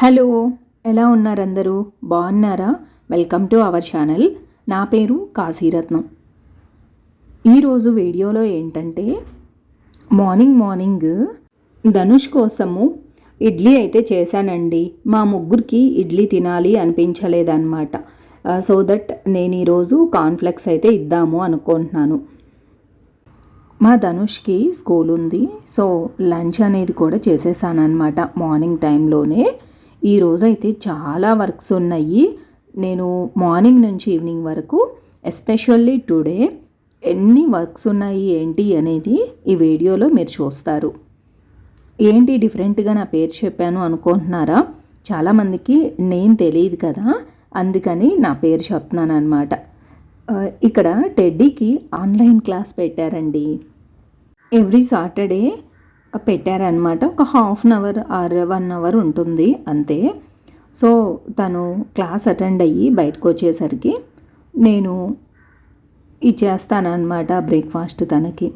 Hello ఎలా ఉన్నారు అందరూ బాగున్నారా? Welcome to our channel. నా పేరు కాశీరత్నం ఈరోజు వీడియోలో ఏంటంటే మార్నింగ్ మార్నింగ్ ధనుష్ కోసము ఇడ్లీ అయితే చేశానండి. మా ముగ్గురికి ఇడ్లీ తినాలి అనిపించలేదన్నమాట. సో దట్ నేను ఈరోజు కాన్ఫ్లెక్స్ అయితే ఇద్దాము అనుకుంటున్నాను. మా ధనుష్కి స్కూల్ ఉంది. సో లంచ్ అనేది కూడా చేసేసాను అనమాట మార్నింగ్ టైంలోనే. ఈరోజు అయితే చాలా వర్క్స్ ఉన్నాయి. నేను మార్నింగ్ నుంచి ఈవినింగ్ వరకు ఎస్పెషల్లీ టుడే ఎన్ని వర్క్స్ ఉన్నాయి ఏంటి అనేది ఈ వీడియోలో మీరు చూస్తారు. ఏంటి డిఫరెంట్గా నా పేరు చెప్పాను అనుకుంటున్నారా? చాలామందికి నేను తెలియదు కదా అందుకని నా పేరు చెప్తున్నాను అనమాట ఇక్కడ టెడ్డీకి ఆన్లైన్ క్లాస్ పెట్టారండి. ఎవ్రీ సాటర్డే పెట్టారనమాట ఒక half an hour or one hour ఉంటుంది అంతే. సో తను క్లాస్ అటెండ్ అయ్యి బయటకు వచ్చేసరికి నేను ఇచ్చేస్తానమాట బ్రేక్ఫాస్ట్ తనకి.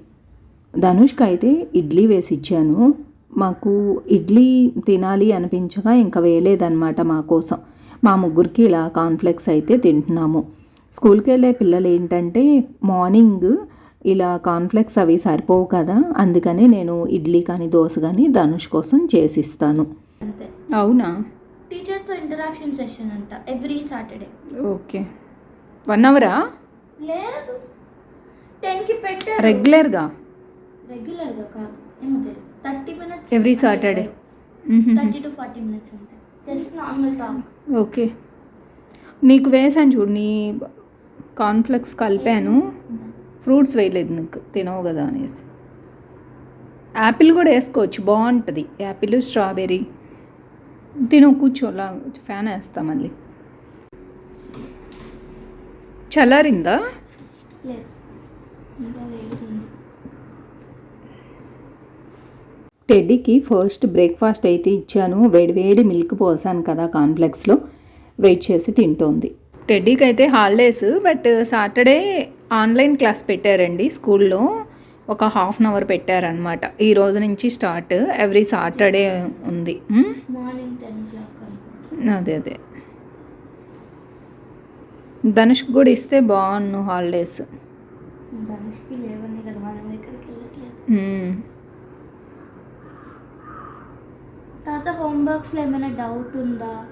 ధనుష్కి అయితే ఇడ్లీ వేసి ఇచ్చాను. మాకు ఇడ్లీ తినాలి అనిపించగా ఇంకా వేయలేదన్నమాట మా కోసం. మా ముగ్గురికి ఇలా కాన్ఫ్లెక్స్ అయితే తింటున్నాము. స్కూల్కి వెళ్ళే పిల్లలు ఏంటంటే మార్నింగ్ ఇలా కాన్ఫ్లెక్స్ అవి సరిపోవు కదా అందుకని నేను ఇడ్లీ కానీ దోశ కానీ ధనుష్ కోసం చేసిస్తాను. అవునా? టీచర్తో ఇంటరాక్షన్ సెషన్ అంట ఎవ్రీ సాటర్డే ఓకే. వన్ అవరా లేదు. టెన్కి పెట్టారు. రెగ్యులర్గా రెగ్యులర్గా కాదు. ఏమో తెలియదు thirty minutes every Saturday thirty to forty minutes అంతే. Just normal talk okay. నీకు వేసాను చూడు నీ కాన్ఫ్లెక్స్ కలిపాను. ఫ్రూట్స్ వేయలేదు నీకు తినవు కదా అనేసి. యాపిల్ కూడా వేసుకోవచ్చు బాగుంటుంది. Apple strawberry. తిను కూర్చోలా ఫ్యాన్ వేస్తా మళ్ళీ. చల్లారిందా? టెడ్డీకి ఫస్ట్ బ్రేక్ఫాస్ట్ అయితే ఇచ్చాను. వేడివేడి మిల్క్ పోసాను కదా కాన్ఫ్లెక్స్లో. వెయిట్ చేసి తింటోంది. టెడ్డీకి అయితే holidays but Saturday online class పెట్టారండి స్కూల్లో. ఒక హాఫ్ అన్ అవర్ పెట్టారనమాట ఈ రోజు నుంచి స్టార్ట్ ఎవ్రీ సాటర్డే ఉంది. అదే అదే. ధనుష్కి కూడా ఇస్తే బాగున్ను హాలిడేస్. హోంవర్క్స్లో ఏమైనా డౌట్ ఉందా?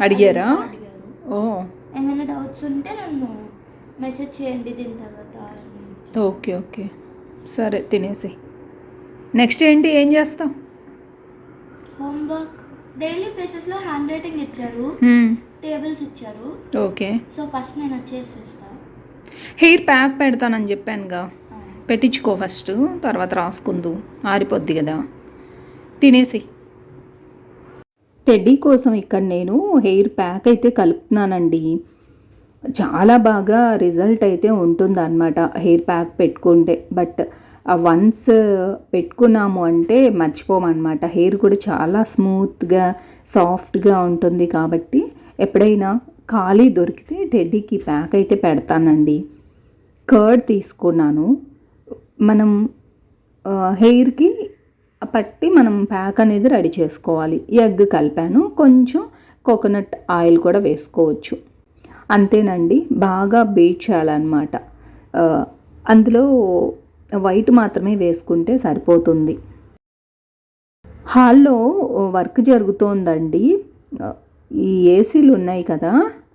అడిగారు. ఓ. ఏమైనా డౌట్స్ ఉంటే నన్ను మెసేజ్ చేయండి దీని తర్వాత. Okay okay. సరే తినేసి నెక్స్ట్ ఏంటి? ఏం చేస్తావు హోంవర్క్ డైలీ బేసిస్లో హ్యాండ్ రైటింగ్ ఇచ్చారు. టేబుల్స్ ఇచ్చారు. ఓకే. సో ఫస్ట్ నేను వచ్చేసేస్తా హెయిర్ ప్యాక్ పెడతానని చెప్పానుగా. పెట్టించుకో ఫస్ట్ తర్వాత రాసుకుందు. ఆరిపోద్ది కదా. తినేసి టెడ్డీ కోసం ఇక్కడ నేను హెయిర్ ప్యాక్ అయితే కలుపుతున్నానండి. చాలా బాగా రిజల్ట్ అయితే ఉంటుందన్నమాట. హెయిర్ ప్యాక్ పెట్టుకుంటే. బట్ వన్స్ పెట్టుకున్నాము అంటే మర్చిపోమన్నమాట. హెయిర్ కూడా చాలా స్మూత్గా సాఫ్ట్గా ఉంటుంది కాబట్టి ఎప్పుడైనా ఖాళీ దొరికితే టెడ్డీకి ప్యాక్ అయితే పెడతానండి. కర్డ్ తీసుకున్నాను. మనం హెయిర్కి పట్టి మనం ప్యాక్ అనేది రెడీ చేసుకోవాలి. ఎగ్ కలిపాను. కొంచెం కోకోనట్ ఆయిల్ కూడా వేసుకోవచ్చు. అంతేనండి. బాగా బీట్ చేయాలన్నమాట. అందులో వైట్ మాత్రమే వేసుకుంటే సరిపోతుంది. హాల్లో వర్క్ జరుగుతోందండి. ఈ ఏసీలు ఉన్నాయి కదా.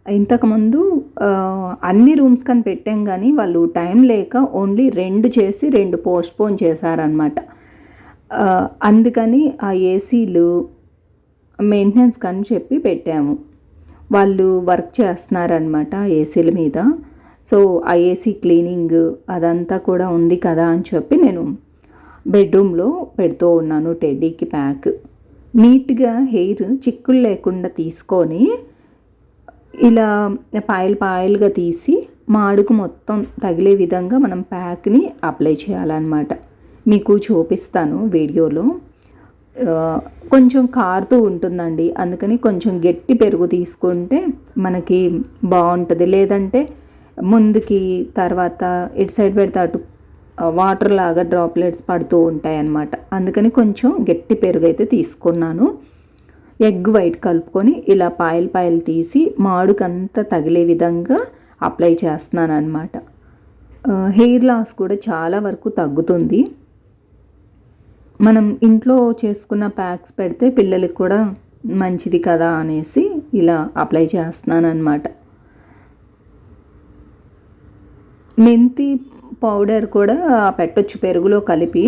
ఇంతకుముందు అన్ని రూమ్స్ కని పెట్టాం కానీ వాళ్ళు టైం లేక ఓన్లీ రెండు చేసి రెండు పోస్ట్పోన్ చేశారనమాట అందుకని ఆ ఏసీలు మెయింటెనెన్స్ కని చెప్పి పెట్టాము. వాళ్ళు వర్క్ చేస్తున్నారనమాట ఏసీల మీద. సో ఆ ఏసీ క్లీనింగ్ అదంతా కూడా ఉంది కదా అని చెప్పి నేను బెడ్రూమ్లో పెడుతూ ఉన్నాను టెడ్డీకి ప్యాక్. నీట్గా హెయిర్ చిక్కులు లేకుండా తీసుకొని ఇలా పాయలు పాయలుగా తీసి మాడుకు మొత్తం తగిలే విధంగా మనం ప్యాక్ని అప్లై చేయాలన్నమాట. మీకు చూపిస్తాను వీడియోలో. కొంచెం కారుతూ ఉంటుందండి. అందుకని కొంచెం గట్టి పెరుగు తీసుకుంటే మనకి బాగుంటుంది. లేదంటే ముందుకి తర్వాత ఇటు సైడ్ పెడితే అటు వాటర్ లాగా డ్రాప్లెట్స్ పడుతూ ఉంటాయి అన్నమాట అందుకని కొంచెం గట్టి పెరుగు అయితే తీసుకున్నాను. ఎగ్ వైట్ కలుపుకొని ఇలా పాయలు పాయలు తీసి మాడుకంతా తగిలే విధంగా అప్లై చేస్తున్నాను అనమాట హెయిర్ లాస్ కూడా చాలా వరకు తగ్గుతుంది. మనం ఇంట్లో చేసుకున్న ప్యాక్స్ పెడితే పిల్లలకి కూడా మంచిది కదా అనేసి ఇలా అప్లై చేస్తున్నాను అనమాట మెంతి పౌడర్ కూడా పెట్టొచ్చు పెరుగులో కలిపి.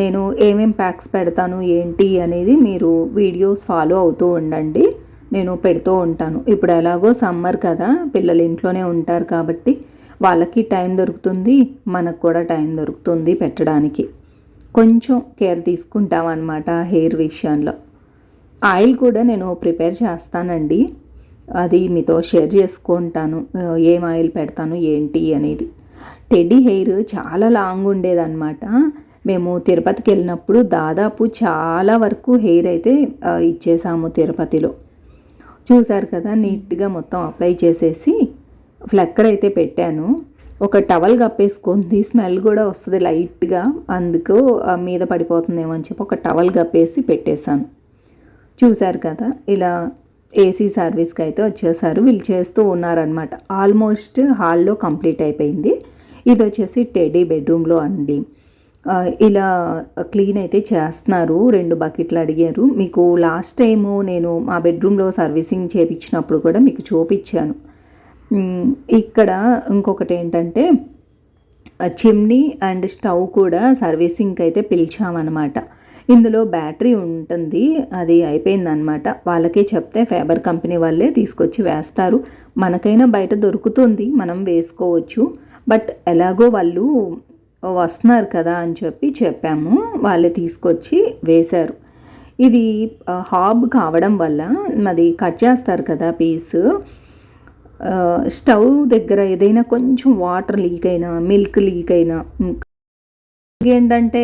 నేను ఏమేం ప్యాక్స్ పెడతాను ఏంటి అనేది మీరు వీడియోస్ ఫాలో అవుతూ ఉండండి. నేను పెడుతూ ఉంటాను. ఇప్పుడు ఎలాగో సమ్మర్ కదా పిల్లలు ఇంట్లోనే ఉంటారు కాబట్టి వాళ్ళకి టైం దొరుకుతుంది మనకు కూడా టైం దొరుకుతుంది పెట్టడానికి. కొంచెం కేర్ తీసుకుంటాం అనమాట హెయిర్ విషయంలో. ఆయిల్ కూడా నేను ప్రిపేర్ చేస్తానండి. అది మీతో షేర్ చేసుకుంటాను. ఏం ఆయిల్ పెడతాను ఏంటి అనేది. టెడ్డీ హెయిర్ చాలా లాంగ్ ఉండేదన్నమాట. మేము తిరుపతికి వెళ్ళినప్పుడు దాదాపు చాలా వరకు హెయిర్ అయితే ఇచ్చేసాము తిరుపతిలో. చూశారు కదా నీట్గా మొత్తం అప్లై చేసేసి ఫ్లక్కర్ అయితే పెట్టాను. ఒక టవల్ కప్పేసుకుంది స్మెల్ కూడా వస్తుంది లైట్గా అందుకు మీద పడిపోతుందేమో అని చెప్పి ఒక టవల్ కప్పేసి పెట్టేశాను. చూశారు కదా ఇలా ఏసీ సర్వీస్కి అయితే వచ్చేసారు వీళ్ళు చేస్తూ ఉన్నారనమాట ఆల్మోస్ట్ హాల్లో కంప్లీట్ అయిపోయింది. ఇది వచ్చేసి టెడీ బెడ్రూమ్లో అండి. ఇలా క్లీన్ అయితే చేస్తున్నారు రెండు బకెట్లు అడిగారు. మీకు లాస్ట్ టైము నేను మా బెడ్రూమ్లో సర్వీసింగ్ చేయించినప్పుడు కూడా మీకు చూపించాను. ఇక్కడ ఇంకొకటి ఏంటంటే చిమ్నీ అండ్ స్టవ్ కూడా సర్వీసింగ్కి అయితే పిలిచామన్నమాట. ఇందులో బ్యాటరీ ఉంటుంది అది అయిపోయిందనమాట వాళ్ళకే చెప్తే ఫేబర్ కంపెనీ వాళ్ళే తీసుకొచ్చి వేస్తారు. మనకైనా బయట దొరుకుతుంది మనం వేసుకోవచ్చు. బట్ ఎలాగో వాళ్ళు వస్తున్నారు కదా అని చెప్పి చెప్పాము వాళ్ళే తీసుకొచ్చి వేశారు. ఇది హాబ్ కావడం వల్ల మాది కట్ చేస్తారు కదా పీస్. స్టవ్ దగ్గర ఏదైనా కొంచెం వాటర్ లీక్ అయినా మిల్క్ లీక్ అయినా ఏంటంటే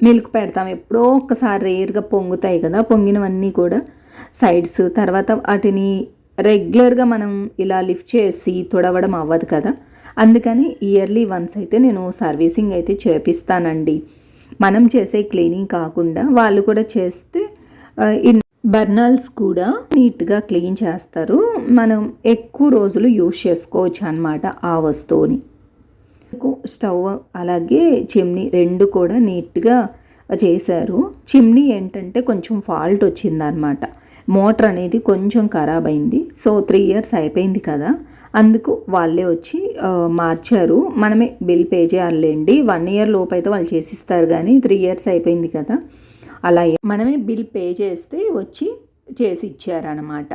మిల్క్ పెడతాం. ఎప్పుడో ఒకసారి రేర్గా పొంగుతాయి కదా పొంగినవన్నీ కూడా సైడ్స్. తర్వాత వాటిని రెగ్యులర్గా మనం ఇలా లిఫ్ట్ చేసి తుడవడం అవ్వదు కదా. అందుకని ఇయర్లీ వన్స్ అయితే నేను సర్వీసింగ్ అయితే చేపిస్తానండి. మనం చేసే క్లీనింగ్ కాకుండా వాళ్ళు కూడా చేస్తే బర్నాల్స్ కూడా నీట్గా క్లీన్ చేస్తారు. మనం ఎక్కువ రోజులు యూజ్ చేసుకోవచ్చు అనమాట ఆ వస్తువుని. స్టవ్ అలాగే చిమ్నీ రెండు కూడా నీట్గా చేశారు. చిమ్నీ ఏంటంటే కొంచెం ఫాల్ట్ వచ్చిందనమాట మోటార్ అనేది కొంచెం ఖరాబ్ అయింది. సో త్రీ ఇయర్స్ అయిపోయింది కదా. అందుకు వాళ్ళే వచ్చి మార్చారు. మనమే బిల్ పే చేయాలండి వన్ ఇయర్ లోపు అయితే వాళ్ళు చేసిస్తారు కానీ త్రీ ఇయర్స్ అయిపోయింది కదా. అలా మనమే బిల్ పే చేస్తే వచ్చి చేసి ఇచ్చారనమాట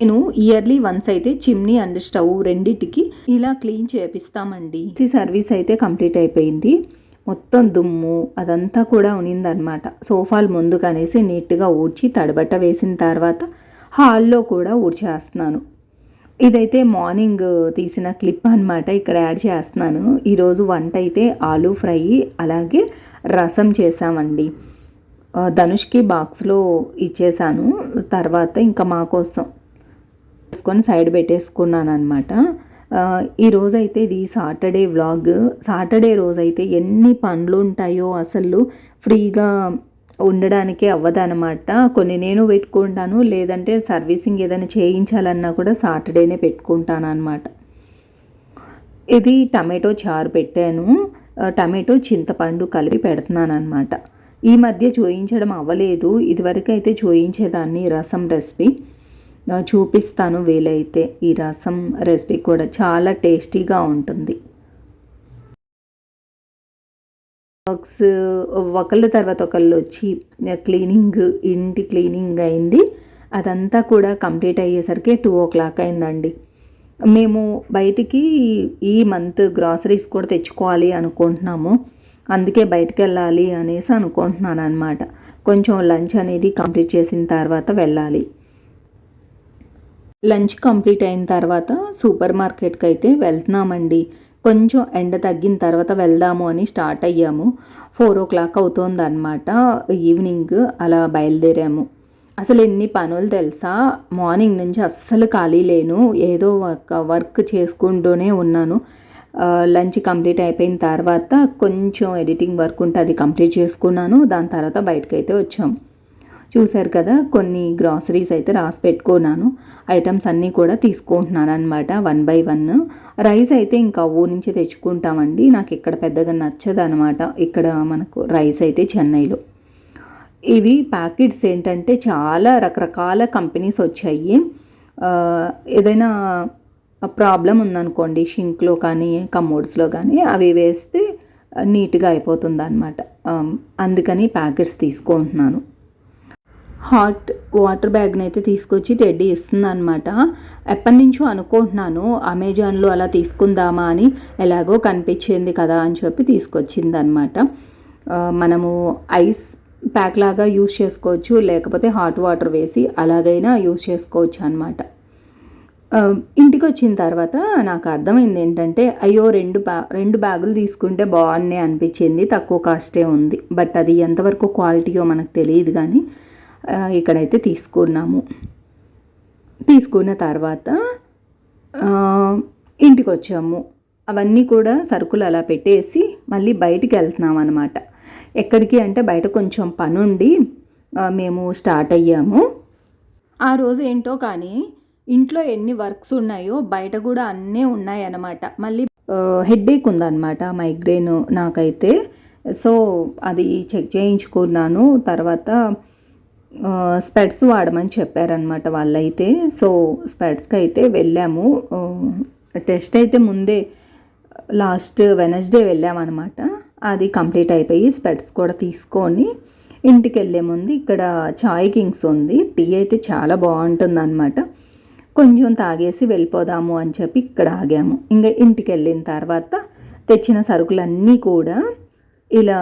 నేను ఇయర్లీ వన్స్ అయితే చిమ్నీ అండ్ స్టవ్ రెండింటికి ఇలా క్లీన్ చేపిస్తామండి. సర్వీస్ అయితే కంప్లీట్ అయిపోయింది. మొత్తం దుమ్ము అదంతా కూడా ఉనిందనమాట సోఫాలు ముందు కనేసి నీట్గా ఊడ్చి తడబట్ట వేసిన తర్వాత హాల్లో కూడా ఊడ్చేస్తున్నాను. ఇదైతే మార్నింగ్ తీసిన క్లిప్ అనమాట ఇక్కడ యాడ్ చేస్తున్నాను. ఈరోజు వంట అయితే ఆలూ ఫ్రై అలాగే రసం చేసామండి ధనుష్కి బాక్స్లో ఇచ్చేసాను. తర్వాత ఇంకా మా కోసం వేసుకొని సైడ్ పెట్టేసుకున్నాను అనమాట ఈరోజైతే ఇది సాటర్డే వ్లాగ్. సాటర్డే రోజైతే ఎన్ని పనులు ఉంటాయో అసలు ఫ్రీగా ఉండడానికే అవ్వదనమాట కొన్ని నేను పెట్టుకుంటాను లేదంటే సర్వీసింగ్ ఏదైనా చేయించాలన్నా కూడా సాటర్డేనే పెట్టుకుంటాను అనమాట ఇది టమాటో చారు పెట్టాను. టమాటో చింతపండు కలిపి పెడుతున్నాను అనమాట ఈ మధ్య చూయించడం అవ్వలేదు. ఇదివరకు అయితే చూయించేదాన్ని రసం రెసిపీ. చూపిస్తాను వీలైతే. ఈ రసం రెసిపీ కూడా చాలా టేస్టీగా ఉంటుంది. వర్క్స్ ఒకళ్ళ తర్వాత ఒకళ్ళు వచ్చి క్లీనింగ్ ఇంటి క్లీనింగ్ అయింది. అదంతా కూడా కంప్లీట్ అయ్యేసరికి టూ ఓ క్లాక్ అయిందండి. మేము బయటికి ఈ మంత్ గ్రాసరీస్ కూడా తెచ్చుకోవాలి అనుకుంటున్నాము. అందుకే బయటకు వెళ్ళాలి అనేసి అనుకుంటున్నాను అనమాట కొంచెం లంచ్ అనేది కంప్లీట్ చేసిన తర్వాత వెళ్ళాలి. లంచ్ కంప్లీట్ అయిన తర్వాత సూపర్ మార్కెట్కి అయితే వెళ్తున్నామండి. కొంచెం ఎండ తగ్గిన తర్వాత వెళ్దాము అని స్టార్ట్ అయ్యాము. ఫోర్ ఓ క్లాక్ అవుతుంది అనమాట ఈవినింగ్ అలా బయలుదేరాము. అసలు ఎన్ని పనులు తెలుసా? మార్నింగ్ నుంచి అస్సలు ఖాళీ లేను. ఏదో ఒక వర్క్ చేసుకుంటూనే ఉన్నాను. లంచ్ కంప్లీట్ అయిపోయిన తర్వాత కొంచెం ఎడిటింగ్ వర్క్ ఉంటే అది కంప్లీట్ చేసుకున్నాను. దాని తర్వాత బయటకు అయితే వచ్చాము. చూశారు కదా కొన్ని గ్రాసరీస్ అయితే రాసి పెట్టుకున్నాను. ఐటమ్స్ అన్నీ కూడా తీసుకుంటున్నాను అనమాట వన్ బై వన్. రైస్ అయితే ఇంకా ఊరు నుంచి తెచ్చుకుంటామండి. నాకు ఇక్కడ పెద్దగా నచ్చదు అనమాట ఇక్కడ మనకు రైస్ అయితే చెన్నైలో. ఇవి ప్యాకెట్స్ ఏంటంటే చాలా రకరకాల కంపెనీస్ వచ్చాయి. ఏదైనా ప్రాబ్లం ఉందనుకోండి షింక్లో కానీ కమోడ్స్లో కానీ అవి వేస్తే నీట్గా అయిపోతుంది అనమాట అందుకని ప్యాకెట్స్ తీసుకుంటున్నాను. హాట్ వాటర్ బ్యాగ్ని అయితే తీసుకొచ్చి టెడ్డీ ఇస్తుందనమాట ఎప్పటి నుంచో అనుకుంటున్నాను అమెజాన్లో అలా తీసుకుందామా అని ఎలాగో కనిపించింది కదా అని చెప్పి తీసుకొచ్చింది అనమాట మనము ఐస్ ప్యాక్ లాగా యూస్ చేసుకోవచ్చు లేకపోతే హాట్ వాటర్ వేసి అలాగైనా యూస్ చేసుకోవచ్చు అనమాట ఇంటికి వచ్చిన తర్వాత నాకు అర్థమైంది ఏంటంటే అయ్యో రెండు బ్యా రెండు బ్యాగులు తీసుకుంటే బాగున్నాయి అనిపించింది తక్కువ కాస్టే ఉంది. బట్ అది ఎంతవరకు క్వాలిటీయో మనకు తెలియదు కానీ ఇక్కడైతే తీసుకున్నాము. తీసుకున్న తర్వాత ఇంటికి వచ్చాము అవన్నీ కూడా సరుకులు అలా పెట్టేసి మళ్ళీ బయటికి వెళ్తున్నాం అనమాట ఎక్కడికి అంటే బయట కొంచెం పనుండి మేము స్టార్ట్ అయ్యాము. ఆ రోజు ఏంటో కానీ ఇంట్లో ఎన్ని వర్క్స్ ఉన్నాయో బయట కూడా అన్నీ ఉన్నాయన్నమాట. మళ్ళీ హెడ్ఏక్ ఉందన్నమాట మైగ్రేన్ నాకైతే. సో అది చెక్ చేయించుకున్నాను. తర్వాత స్పెడ్స్ వాడమని చెప్పారనమాట వాళ్ళైతే. సో స్పెడ్స్కి అయితే వెళ్ళాము టెస్ట్ అయితే ముందే లాస్ట్ వెనస్డే వెళ్ళామన్నమాట. అది కంప్లీట్ అయిపోయి స్పెడ్స్ కూడా తీసుకొని ఇంటికి వెళ్ళే ముందు ఇక్కడ చాయ్ కింగ్స్ ఉంది. టీ అయితే చాలా బాగుంటుంది అనమాట కొంచెం తాగేసి వెళ్ళిపోదాము అని చెప్పి ఇక్కడ ఆగాము. ఇంకా ఇంటికి వెళ్ళిన తర్వాత తెచ్చిన సరుకులన్నీ కూడా ఇలా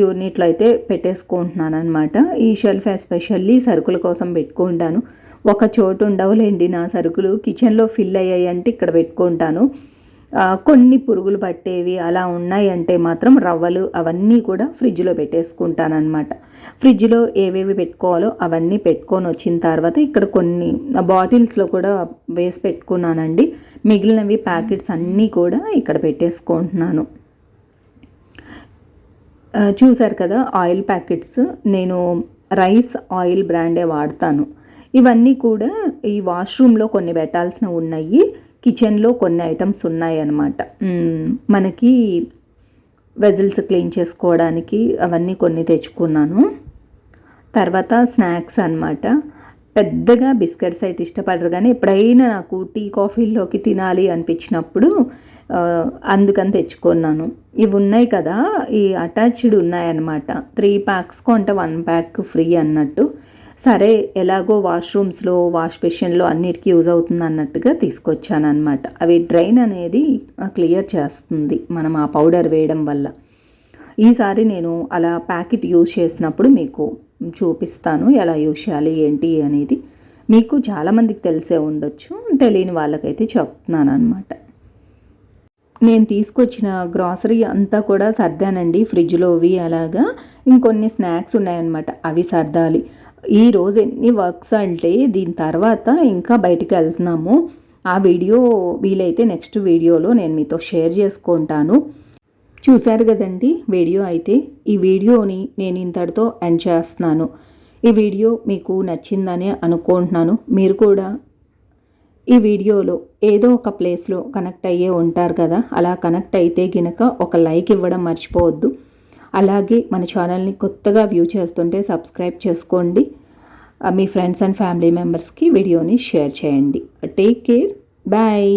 యూనిట్లో అయితే పెట్టేసుకుంటున్నాను అనమాట ఈ షెల్ఫ్ ఎస్పెషల్లీ సరుకుల కోసం పెట్టుకుంటాను. ఒక చోటు ఉండవులేండి నా సరుకులు. కిచెన్లో ఫిల్ అయ్యాయి అంటే ఇక్కడ పెట్టుకుంటాను. కొన్ని పురుగులు పట్టేవి అలా ఉన్నాయి అంటే మాత్రం రవ్వలు అవన్నీ కూడా ఫ్రిడ్జ్లో పెట్టేసుకుంటానమాట ఫ్రిడ్జ్లో ఏవేవి పెట్టుకోవాలో అవన్నీ పెట్టుకొని వచ్చిన తర్వాత ఇక్కడ కొన్ని బాటిల్స్లో కూడా వేసి పెట్టుకున్నానండి. మిగిలినవి ప్యాకెట్స్ అన్నీ కూడా ఇక్కడ పెట్టేసుకుంటున్నాను. చూశారు కదా ఆయిల్ ప్యాకెట్స్. నేను రైస్ ఆయిల్ బ్రాండే వాడతాను. ఇవన్నీ కూడా ఈ వాష్రూమ్లో కొన్ని పెట్టాల్సినవి ఉన్నాయి. కిచెన్లో కొన్ని ఐటమ్స్ ఉన్నాయి అన్నమాట మనకి వెజిల్స్ క్లీన్ చేసుకోవడానికి అవన్నీ కొన్ని తెచ్చుకున్నాను. తర్వాత స్నాక్స్ అన్నమాట. పెద్దగా బిస్కెట్స్ అయితే ఇష్టపడరు కానీ ఎప్పుడైనా నాకు టీ కాఫీలోకి తినాలి అనిపించినప్పుడు అందుకని తెచ్చుకున్నాను. ఇవి ఉన్నాయి కదా ఈ అటాచ్డ్ ఉన్నాయన్నమాట. త్రీ ప్యాక్స్ కొంటే వన్ ప్యాక్ ఫ్రీ అన్నట్టు. సరే ఎలాగో వాష్రూమ్స్లో వాష్ బేషన్లో అన్నిటికీ యూజ్ అవుతుంది అన్నట్టుగా తీసుకొచ్చాను అనమాట అవి డ్రైన్ అనేది క్లియర్ చేస్తుంది మనం ఆ పౌడర్ వేయడం వల్ల. ఈసారి నేను అలా ప్యాకెట్ యూజ్ చేసినప్పుడు మీకు చూపిస్తాను ఎలా యూజ్ చేయాలి ఏంటి అనేది. మీకు చాలామందికి తెలిసే ఉండొచ్చు తెలియని వాళ్ళకైతే చెప్తున్నాను అనమాట నేను తీసుకొచ్చిన గ్రాసరీ అంతా కూడా సర్దానండి ఫ్రిడ్జ్లోవి అలాగా. ఇంకొన్ని స్నాక్స్ ఉన్నాయన్నమాట అవి సర్దాలి. ఈ రోజు ఎన్ని వర్క్స్ అంటే దీని తర్వాత ఇంకా బయటికి వెళ్తున్నాము. ఆ వీడియో వీలైతే నెక్స్ట్ వీడియోలో నేను మీతో షేర్ చేసుకుంటాను. చూశారు కదండి వీడియో అయితే. ఈ వీడియోని నేను ఇంతటితో ఎండ్ చేస్తున్నాను. ఈ వీడియో మీకు నచ్చిందని అనుకుంటున్నాను. మీరు కూడా ఈ వీడియోలో ఏదో ఒక ప్లేస్లో కనెక్ట్ అయ్యే ఉంటారు కదా అలా కనెక్ట్ అయితే గినక ఒక లైక్ ఇవ్వడం మర్చిపోవద్దు. అలాగే మన ఛానల్ని కొత్తగా వ్యూ చేస్తుంటే సబ్స్క్రైబ్ చేసుకోండి. మీ ఫ్రెండ్స్ అండ్ ఫ్యామిలీ మెంబర్స్కి వీడియోని షేర్ చేయండి. Take care. బాయ్.